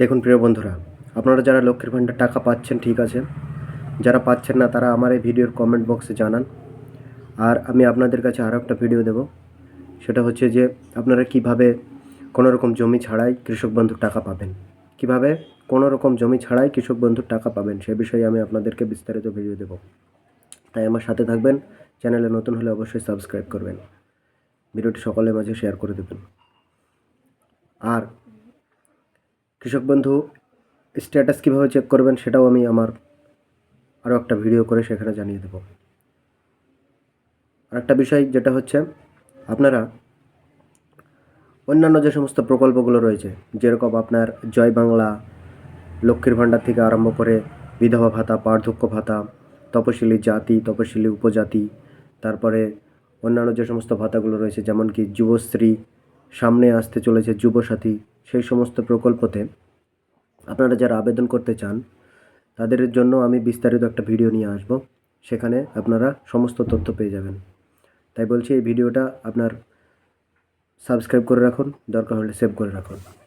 দেখুন, প্রিয় বন্ধুরা, আপনারা যারা লক্ষ্মীর ভাণ্ডার টাকা পাচ্ছেন, ঠিক আছে, যারা পাচ্ছেন না, তারা আমার এই ভিডিওর কমেন্ট বক্সে জানান। আর আমি আপনাদের কাছে আরও একটা ভিডিও দেব। সেটা হচ্ছে যে, আপনারা কীভাবে কোনো রকম জমি ছাড়াই কৃষক বন্ধুর টাকা পাবেন? কীভাবে কোনো রকম জমি ছাড়াই কৃষক বন্ধুর টাকা পাবেন? সে বিষয়ে আমি আপনাদেরকে বিস্তারিত ভিডিও দেব। তাই আমার সাথে থাকবেন, চ্যানেলে নতুন হলে অবশ্যই সাবস্ক্রাইব করবেন। ভিডিওটি সকলের মাঝে শেয়ার করে দেবেন। আর কৃষক বন্ধু স্ট্যাটাস কীভাবে চেক করবেন সেটাও আমি আমার আরও একটা ভিডিও করে সেখানে জানিয়ে দেব। আর একটা বিষয় যেটা হচ্ছে, আপনারা অন্যান্য যে সমস্ত প্রকল্পগুলো রয়েছে, যেরকম আপনার জয় বাংলা, লক্ষ্মীর ভাণ্ডার থেকে আরম্ভ করে বিধবা ভাতা বার্ধক্য ভাতা, তপশিলি জাতি, তপশিলি উপজাতি, তারপরে অন্যান্য যে সমস্ত ভাতাগুলো রয়েছে যেমন কি যুবশ্রী সামনে আসতে চলেছে যুবসাথী। সেই সমস্ত প্রকল্পতে আপনারা যারা আবেদন করতে চান, তাদের জন্য আমি বিস্তারিত একটা ভিডিও নিয়ে আসব। সেখানে আপনারা সমস্ত তথ্য পেয়ে যাবেন। তাই বলছি, এই ভিডিওটা আপনার সাবস্ক্রাইব করে রাখুন, দরকার হলে সেভ করে রাখুন।